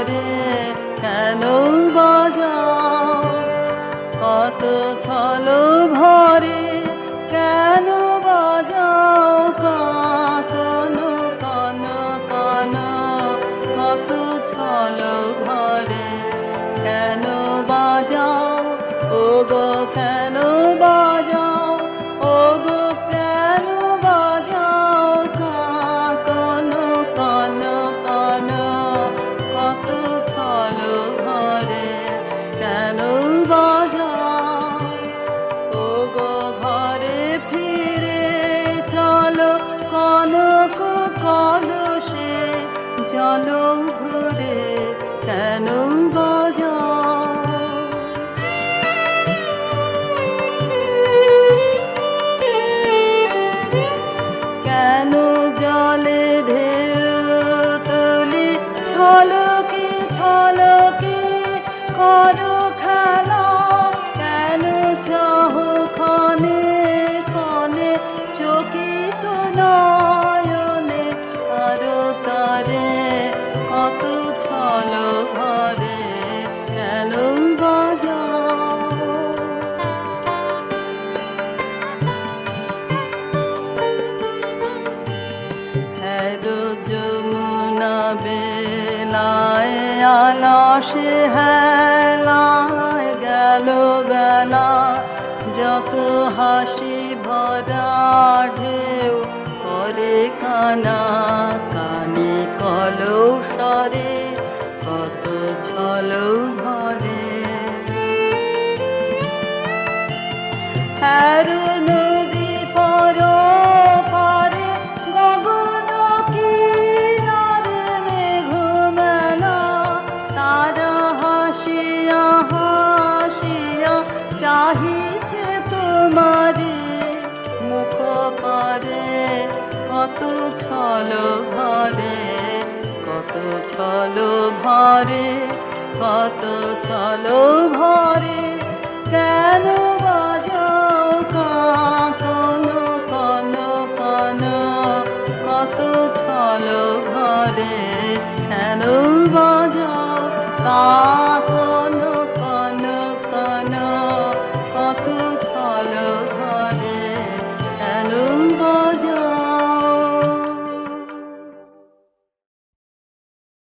ভরে কেন বাজাও কত ছল ভরে কেন বাজাও কাকন কন কন কত ছল ভরে কেন বাজাও ও গো কেন কেন জলে ঢেউ তুলি ছলকে ছলকে করো খেলা কেন চাহ বেলায় আলাসে হেলায় গেল বেলা। যত হাসি ভরা ঢেউ করে কানা, কানে কলসরে কত ছল ভরে। আর ছল ভরে, কত ছলো ভরে, কত ছলো ভরে, কেন বাজাও কন কন, কত ছল ঘরে কেন বাজাও কা